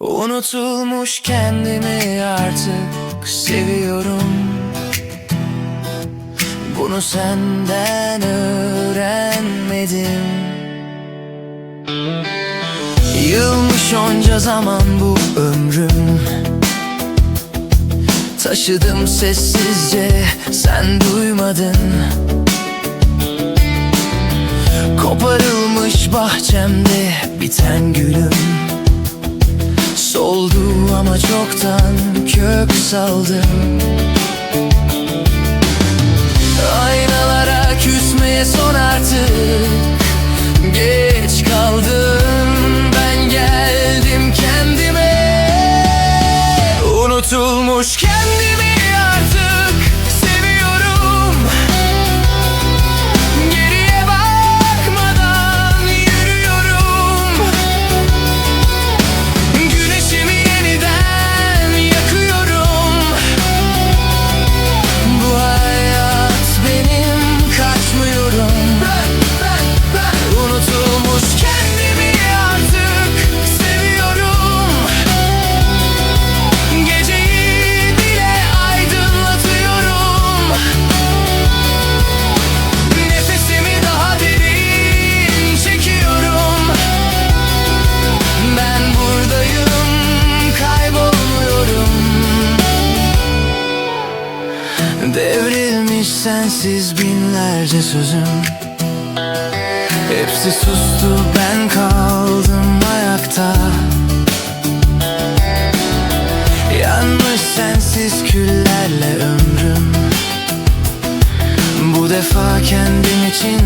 Unutulmuş kendimi artık seviyorum. Bunu senden öğrenmedim. Yılmış onca zaman bu ömrüm. Taşıdım sessizce sen duymadın ama çoktan kök saldım. Aynalara küsmeye son artık. Geç kaldım. Ben geldim kendime. Unutulmuş kendimi Devrilmiş sensiz binlerce sözüm. Hepsi sustu ben kaldım ayakta. Yanmış sensiz küllerle ömrüm. Bu defa kendim için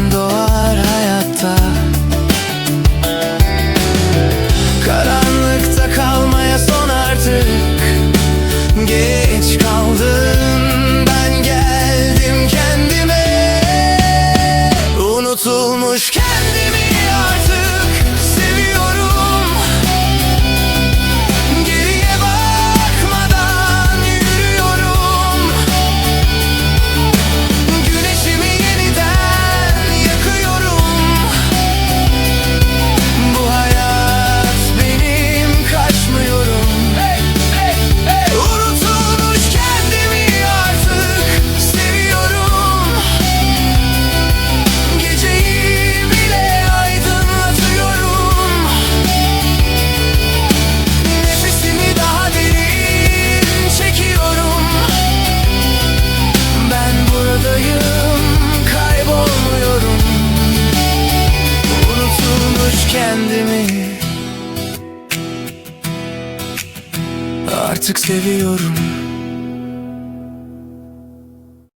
kendimi. Artık seviyorum